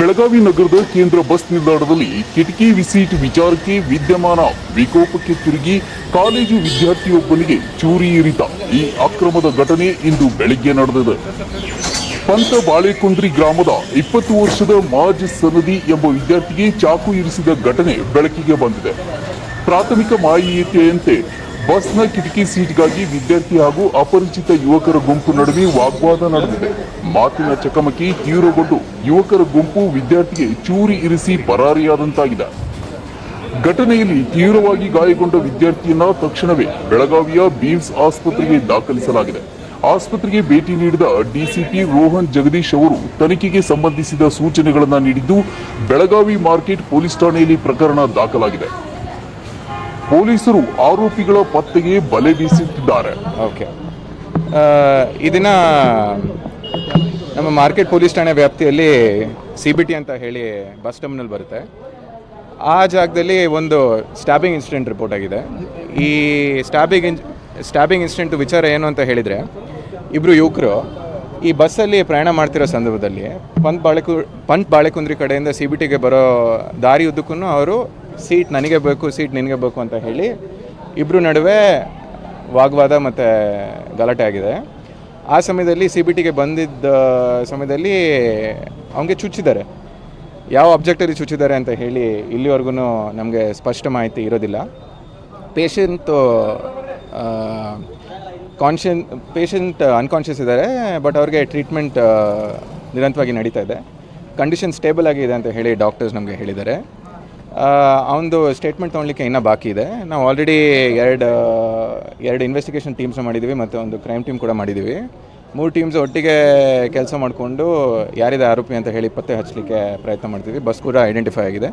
ಬೆಳಗಾವಿ ನಗರದ ಕೇಂದ್ರ ಬಸ್ ನಿಲ್ದಾಣದಲ್ಲಿ ಕಿಟಕಿ ವಿಸಿಟ್ ವಿಚಾರಕ್ಕೆ ವಿದ್ಯಮಾನ ವಿಕೋಪಕ್ಕೆ ತಿರುಗಿ ಕಾಲೇಜು ವಿದ್ಯಾರ್ಥಿಯೊಬ್ಬನಿಗೆ ಚೂರಿ ಇರಿತ. ಈ ಅಕ್ರಮದ ಘಟನೆ ಇಂದು ಬೆಳಗ್ಗೆ ನಡೆದಿದೆ. ಪಂತ ಬಾಳೆಕುಂದ್ರಿ ಗ್ರಾಮದ ಇಪ್ಪತ್ತು ವರ್ಷದ ಮಾಜ್ ಸನದಿ ಎಂಬ ವಿದ್ಯಾರ್ಥಿಗೆ ಚಾಕು ಇರಿಸಿದ ಘಟನೆ ಬೆಳಕಿಗೆ ಬಂದಿದೆ. ಪ್ರಾಥಮಿಕ ಮಾಹಿತಿಯಂತೆ ಬಸ್ನ ಕಿಟಕಿ ಸೀಟ್ಗಾಗಿ ವಿದ್ಯಾರ್ಥಿ ಹಾಗೂ ಅಪರಿಚಿತ ಯುವಕರ ಗುಂಪು ನಡುವೆ ವಾಗ್ವಾದ ನಡೆದಿದೆ. ಮಾತಿನ ಚಕಮಕಿ ತೀವ್ರಗೊಂಡು ಯುವಕರ ಗುಂಪು ವಿದ್ಯಾರ್ಥಿಗೆ ಚೂರಿ ಇರಿಸಿ ಪರಾರಿಯಾದಂತಾಗಿದೆ. ಘಟನೆಯಲ್ಲಿ ತೀವ್ರವಾಗಿ ಗಾಯಗೊಂಡ ವಿದ್ಯಾರ್ಥಿಯನ್ನ ತಕ್ಷಣವೇ ಬೆಳಗಾವಿಯ ಬೀಮ್ಸ್ ಆಸ್ಪತ್ರೆಗೆ ದಾಖಲಿಸಲಾಗಿದೆ. ಆಸ್ಪತ್ರೆಗೆ ಭೇಟಿ ನೀಡಿದ ಡಿಸಿಪಿ ರೋಹನ್ ಜಗದೀಶ್ ಅವರು ತನಿಖೆಗೆ ಸಂಬಂಧಿಸಿದ ಸೂಚನೆಗಳನ್ನು ನೀಡಿದ್ದು, ಬೆಳಗಾವಿ ಮಾರ್ಕೆಟ್ ಪೊಲೀಸ್ ಠಾಣೆಯಲ್ಲಿ ಪ್ರಕರಣ ದಾಖಲಾಗಿದೆ. ಪೊಲೀಸರು ಆರೋಪಿಗಳ ಪತ್ತೆಗೆ ಬಲೆ ಬೀಸುತ್ತಿದ್ದಾರೆ ಓಕೆ. ಇದನ್ನ ನಮ್ಮ ಮಾರ್ಕೆಟ್ ಪೊಲೀಸ್ ಠಾಣೆ ವ್ಯಾಪ್ತಿಯಲ್ಲಿ ಸಿ ಬಿ ಟಿ ಅಂತ ಹೇಳಿ ಬಸ್ ಟರ್ಮಿನಲ್ ಬರುತ್ತೆ. ಆ ಜಾಗದಲ್ಲಿ ಒಂದು ಸ್ಟ್ಯಾಬಿಂಗ್ ಇನ್ಸಿಡೆಂಟ್ ರಿಪೋರ್ಟ್ ಆಗಿದೆ. ಈ ಸ್ಟ್ಯಾಬಿಂಗ್ ಇನ್ ಸ್ಟ್ಯಾಬಿಂಗ್ ಇನ್ಸಿಡೆಂಟ್ ವಿಚಾರ ಏನು ಅಂತ ಹೇಳಿದರೆ ಇಬ್ಬರು ಯುವಕರು ಈ ಬಸ್ಸಲ್ಲಿ ಪ್ರಯಾಣ ಮಾಡ್ತಿರೋ ಸಂದರ್ಭದಲ್ಲಿ ಪಂತ್ ಬಾಳೆಕು, ಪಂತ್ ಬಾಳೆಕುಂದ್ರಿ ಕಡೆಯಿಂದ ಸಿ ಬಿ ಟಿಗೆ ಬರೋ ದಾರಿ ಉದ್ದಕ್ಕೂ ಅವರು ಸೀಟ್ ನನಗೆ ಬೇಕು, ಸೀಟ್ ನಿನಗೆ ಬೇಕು ಅಂತ ಹೇಳಿ ಇಬ್ಬರು ನಡುವೆ ವಾಗ್ವಾದ ಮತ್ತು ಗಲಾಟೆ ಆಗಿದೆ. ಆ ಸಮಯದಲ್ಲಿ ಸಿ ಬಿ ಟಿಗೆ ಬಂದಿದ್ದ ಸಮಯದಲ್ಲಿ ಅವನಿಗೆ ಚುಚ್ಚಿದ್ದಾರೆ. ಯಾವ ಅಬ್ಜೆಕ್ಟಲ್ಲಿ ಚುಚ್ಚಿದ್ದಾರೆ ಅಂತ ಹೇಳಿ ಇಲ್ಲಿವರೆಗೂ ನಮಗೆ ಸ್ಪಷ್ಟ ಮಾಹಿತಿ ಇರೋದಿಲ್ಲ. ಪೇಷಂಟು ಕಾನ್ಷಿಯನ್ ಪೇಷಂಟ್ ಅನ್ಕಾನ್ಷಿಯಸ್ ಇದ್ದಾರೆ ಬಟ್ ಅವ್ರಿಗೆ ಟ್ರೀಟ್ಮೆಂಟ್ ನಿರಂತರವಾಗಿ ನಡೀತಾ ಇದೆ. ಕಂಡೀಷನ್ ಸ್ಟೇಬಲ್ ಆಗಿದೆ ಅಂತ ಹೇಳಿ ಡಾಕ್ಟರ್ಸ್ ನಮಗೆ ಹೇಳಿದ್ದಾರೆ. ಅವನದು ಸ್ಟೇಟ್ಮೆಂಟ್ ತೊಗೊಳ್ಲಿಕ್ಕೆ ಇನ್ನೂ ಬಾಕಿ ಇದೆ. ನಾವು ಆಲ್ರೆಡಿ ಎರಡು ಎರಡು ಇನ್ವೆಸ್ಟಿಗೇಷನ್ ಟೀಮ್ಸ್ ಮಾಡಿದ್ದೀವಿ ಮತ್ತು ಒಂದು ಕ್ರೈಮ್ ಟೀಮ್ ಕೂಡ ಮಾಡಿದ್ದೀವಿ ಮೂರು ಟೀಮ್ಸ್ ಒಟ್ಟಿಗೆ ಕೆಲಸ ಮಾಡಿಕೊಂಡು ಯಾರಿದೆ ಆರೋಪಿ ಅಂತ ಹೇಳಿ ಪತ್ತೆ ಹಚ್ಚಲಿಕ್ಕೆ ಪ್ರಯತ್ನ ಮಾಡ್ತೀವಿ. ಬಸ್ ಕೂಡ ಐಡೆಂಟಿಫೈ ಆಗಿದೆ.